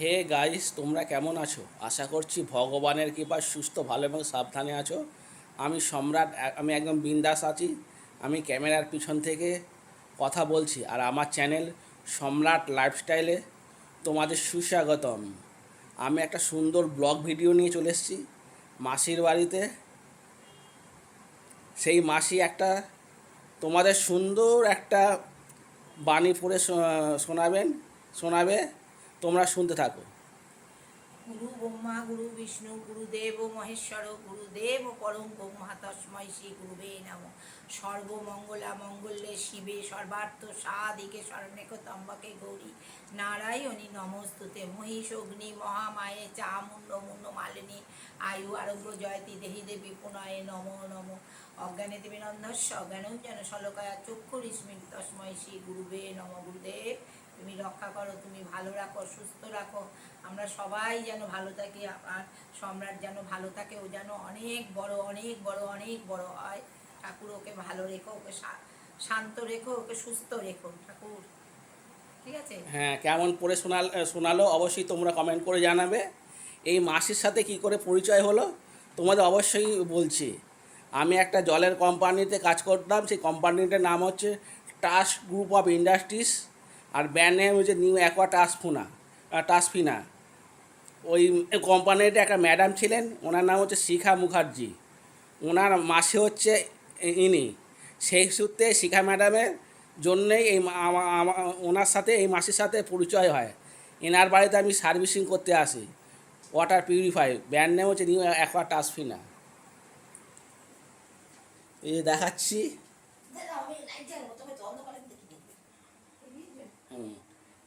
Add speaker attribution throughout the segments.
Speaker 1: Hey guys, তোমরা কেমন আছো? আশা করছি ভগবানের কৃপায় সুস্থ, ভালো এবং সাবধানে আছো। আমি সম্রাট, আমি একদম বিন্দাস আছি। আমি ক্যামেরার পিছন থেকে কথা বলছি আর আমার চ্যানেল সম্রাট লাইফস্টাইলে তোমাদের সুস্বাগতম। আমি একটা সুন্দর ব্লগ ভিডিও নিয়ে চলে এসেছি মাসির বাড়িতে। সেই মাসি একটা তোমাদের সুন্দর একটা বাণী পড়ে শোনাবেন, শোনাবে। তোমরা শুনতে থাকো।
Speaker 2: গুরু ব্রহ্মা, গুরু বিষ্ণু গুরুদেব মহেশ্বর গুরুদেব পরম ব্রহ্মা, তস্মৈ শ্রী গুরুবে নম। সর্বমঙ্গলা মঙ্গলে শিবে সর্বার্থ সাধিকে শরণেক তম্বকে গৌরী। নারায়ণী নমস্তুতে। মহিষ, অগ্নি, মহামায়ে, চামুণ্ড মুণ্ড মালিনী, আয়ু, আরোগ্য, জয়তি, দেহি দেবী, পুনয়ে নম নম। অজ্ঞানে দেবী নন্দস্য অজ্ঞানম যেন সলকায়া চক্ষুরিস্মিন তস্মৈ শ্রী গুরুবে নম। গুরুদেব তুমি রক্ষা করো, তুমি ভালো রাখো, সুস্থ রাখো। আমরা সবাই যেন ভালো থাকি, আর সম্রাট যেন ভালো থাকে, ও যেন অনেক বড় অনেক বড় অনেক বড় হয়। ঠাকুর ওকে ভালো রেখো, ওকে শান্ত রেখো, ওকে সুস্থ রেখো, ঠাকুর। ঠিক আছে?
Speaker 1: হ্যাঁ কেমন পড়ে শোনাল, শোনালো অবশ্যই তোমরা কমেন্ট করে জানাবে। এই মাসির সাথে কি করে পরিচয় হলো, তোমাদের অবশ্যই বলছি। আমি একটা জলের কোম্পানিতে কাজ করতাম, সেই কোম্পানিটার নাম হচ্ছে টাস্ক গ্রুপ অফ ইন্ডাস্ট্রিজ আর ব্র্যান্ড নেম হচ্ছে নিউ অ্যাকোয়া টাসফুনা টাসফিনা ওই কোম্পানিতে একটা ম্যাডাম ছিলেন, ওনার নাম হচ্ছে শিখা মুখার্জি। ওনার মাসে হচ্ছে ইনি। সেই সূত্রে শিখা ম্যাডামের জন্যেই এই ওনার সাথে, এই মাসির সাথে পরিচয় হয়। এনার বাড়িতে আমি সার্ভিসিং করতে আসি। ওয়াটার পিউরিফাই ব্র্যান্ড নেম হচ্ছে নিউ অ্যাকোয়া টাসফিনা এই দেখাচ্ছি।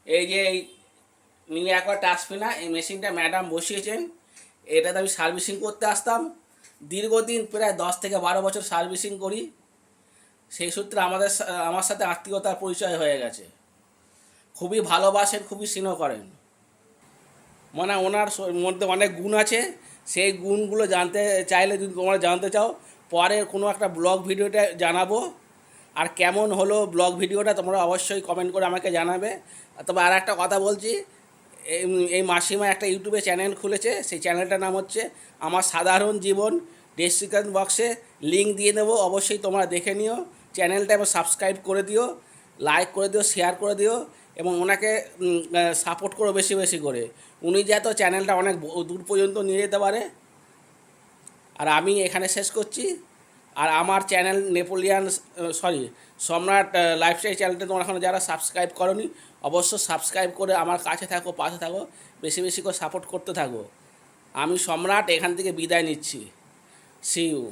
Speaker 1: এই যে এই মিনি অ্যাকোয়া টাচপিনা এই মেশিনটা ম্যাডাম বসিয়েছেন। এটাতে আমি সার্ভিসিং করতে আসতাম। দীর্ঘদিন প্রায় দশ থেকে বারো বছর সার্ভিসিং করি। সেই সূত্রে আমাদের আমার সাথে আত্মীয়তার পরিচয় হয়ে গেছে। খুবই ভালোবাসেন, খুবই স্নেহ করেন। মানে ওনার মধ্যে অনেক গুণ আছে। সেই গুণগুলো জানতে চাইলে যদি তোমরা জানতে চাও পরের কোনো একটা ব্লগ ভিডিওটা জানাব। আর কেমন হলো ব্লগ ভিডিওটা তোমরা অবশ্যই কমেন্ট করে আমাকে জানাবে। তবে আর একটা কথা বলছি, এই মাসিমা একটা ইউটিউবে চ্যানেল খুলেছে, সেই চ্যানেলটার নাম হচ্ছে আমার সাধারণ জীবন। ডেসক্রিপশন বক্সে লিঙ্ক দিয়ে দেবো, অবশ্যই তোমরা দেখে নিও। চ্যানেলটা এবং সাবস্ক্রাইব করে দিও লাইক করে দিও শেয়ার করে দিও এবং ওনাকে সাপোর্ট করো বেশি বেশি করে। উনি যাতে চ্যানেলটা অনেক দূর পর্যন্ত নিয়ে যেতে পারে। আর আমি এখানে শেষ করছি। আর আমার channel Napoleon sorry Samrat lifestyle চ্যানেলটা তোমরা এখন যারা সাবস্ক্রাইব করনি অবশ্য সাবস্ক্রাইব করে আমার কাছে থাকো, পাশে থাকো, বেশি বেশি করে সাপোর্ট করতে থাকো। আমি সম্রাট, এখান থেকে বিদায় নিচ্ছি। C you